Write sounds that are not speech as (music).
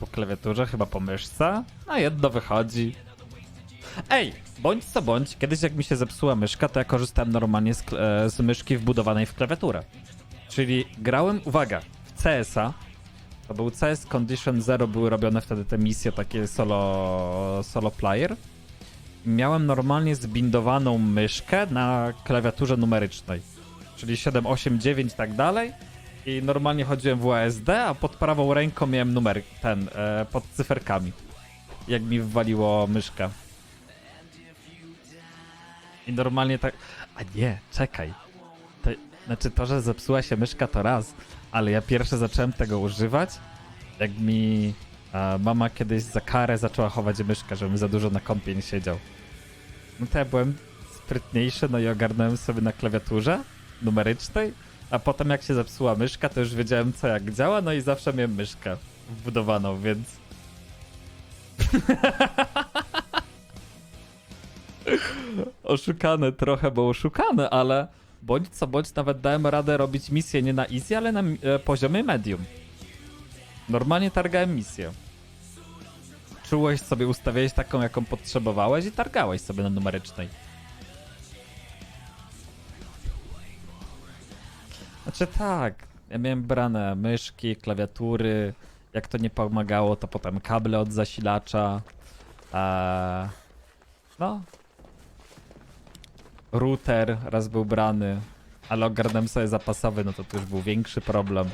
Po klawiaturze, chyba po myszce. A jedno wychodzi. Ej, bądź co bądź, kiedyś jak mi się zepsuła myszka, to ja korzystałem normalnie z, e, z myszki wbudowanej w klawiaturę. Czyli grałem, uwaga, w CS-a. To był CS Condition Zero, były robione wtedy te misje takie solo, solo player. Miałem normalnie zbindowaną myszkę na klawiaturze numerycznej. Czyli 7, 8, 9 i tak dalej. I normalnie chodziłem w USD, a pod prawą ręką miałem numer ten, e, pod cyferkami. Jak mi wywaliło myszkę. I normalnie tak. A nie, czekaj. To, znaczy to, że zepsuła się myszka to raz, ale ja pierwsze zacząłem tego używać, jak mi e, mama kiedyś za karę zaczęła chować myszkę, żebym za dużo na kompie nie siedział. No to ja byłem sprytniejszy, no i ogarnąłem sobie na klawiaturze numerycznej, a potem jak się zepsuła myszka, to już wiedziałem co jak działa, no i zawsze miałem myszkę wbudowaną, więc... (laughs) oszukane trochę, bo oszukane, ale bądź co bądź nawet dałem radę robić misję nie na easy, ale na e, poziomie medium. Normalnie targałem misję. Czułeś sobie, ustawiałeś taką, jaką potrzebowałeś i targałeś sobie na numerycznej. Znaczy tak, ja miałem brane myszki, klawiatury, jak to nie pomagało, to potem kable od zasilacza. Eee, no. Router raz był brany, ale ogarnąłem sobie zapasowy, no to to już był większy problem.